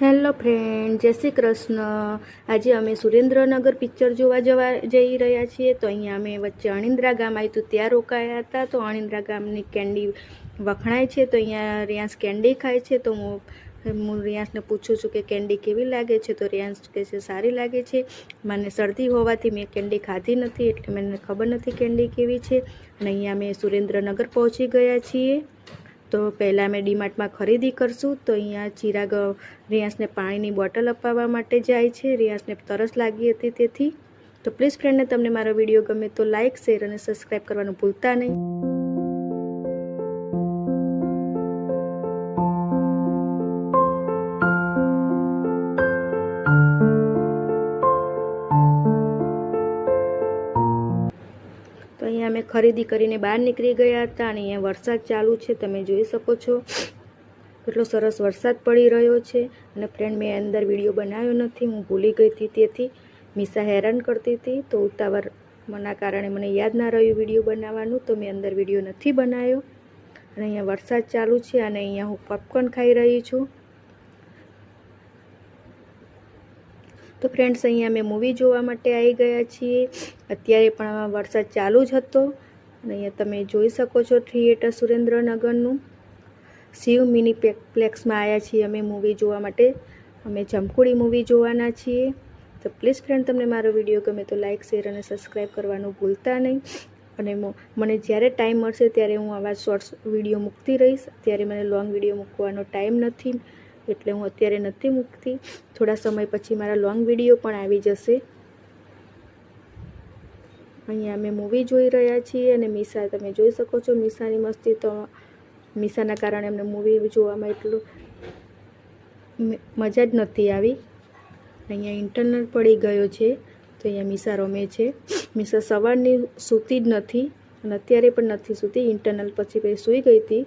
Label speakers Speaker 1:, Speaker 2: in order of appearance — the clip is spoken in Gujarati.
Speaker 1: હેલો ફ્રેન્ડ, જય શ્રી કૃષ્ણ. આજે અમે સુરેન્દ્રનગર પિક્ચર જોવા જવા જઈ રહ્યા છીએ. તો અહીંયા અમે વચ્ચે અણિંદ્રા ગામ આવ્યું હતું ત્યાં રોકાયા હતા. તો અણિંદ્રા ગામની કેન્ડી વખણાય છે. તો અહીંયા રિયાંશ કેન્ડી ખાય છે. તો હું હું રિયાંશને પૂછું છું કે કેન્ડી કેવી લાગે છે? તો રિયાંશ કહે છે, સારી લાગે છે. મને શરદી હોવાથી મેં કેન્ડી ખાધી નથી, એટલે મને ખબર નથી કેન્ડી કેવી છે. અને અહીંયા અમે સુરેન્દ્રનગર પહોંચી ગયા છીએ. તો પહેલાં અમે ડીમાર્ટમાં ખરીદી કરશું તો અહીંયા ચિરાગ રિયાસને પાણીની બોટલ અપાવવા માટે જાય છે. રિયાસને તરસ લાગી હતી તેથી. તો પ્લીઝ ફ્રેન્ડને તમને મારો વીડિયો ગમે તો લાઇક શેર અને સબસ્ક્રાઈબ કરવાનું ભૂલતા નહીં. અહીંયા અમે ખરીદી કરીને બહાર નીકળી ગયા હતા અને અહીંયા વરસાદ ચાલુ છે, તમે જોઈ શકો છો. કેટલો સરસ વરસાદ પડી રહ્યો છે. અને ફ્રેન્ડ મેં અંદર વીડિયો બનાવ્યો નથી, હું ભૂલી ગઈ હતી તેથી મિસા હેરાન કરતી હતી. તો ઉતાવળના કારણે મને યાદ ના રહ્યું વીડિયો બનાવવાનું, તો મેં અંદર વીડિયો નથી બનાવ્યો. અને અહીંયા વરસાદ ચાલુ છે અને અહીંયા હું પોપકોર્ન ખાઈ રહી છું. તો ફ્રેન્ડ્સ અહીંયા અમે મૂવી જોવા માટે આવી ગયા છીએ. અત્યારે પણ વરસાદ ચાલુ જ હતો. અને અહીંયા તમે જોઈ શકો છો થિયેટર સુરેન્દ્રનગરનું. શિવ મિની પ્લેક્સમાં આવ્યા છીએ અમે મૂવી જોવા માટે. અમે જમકુડી મૂવી જોવાના છીએ. તો પ્લીઝ ફ્રેન્ડ તમને મારો વીડિયો ગમે તો લાઇક શેર અને સબસ્ક્રાઈબ કરવાનું ભૂલતા નહીં. અને મને જ્યારે ટાઈમ મળશે ત્યારે હું આવા શોર્ટ્સ વીડિયો મૂકતી રહીશ. ત્યારે મને લોંગ વીડિયો મૂકવાનો ટાઈમ નથી. એટલે હું અત્યારે નથી મૂકતી. થોડા સમય પછી મારા લોંગ વીડિયો પણ આવી જશે. અહીંયા અમે મૂવી જોઈ રહ્યા છીએ અને મીસા તમે જોઈ શકો છો. મીસાની મસ્તી તો મીસાના કારણે અમને મૂવી જોવામાં એટલું મજા જ નથી આવી. અહીંયા ઇન્ટરનલ પડી ગયો છે. તો અહીંયા મીસા રમે છે. મીસા સવારની સૂતી જ નથી અને અત્યારે પણ નથી સૂતી. ઇન્ટરનલ પછી પછી સૂઈ ગઈ હતી.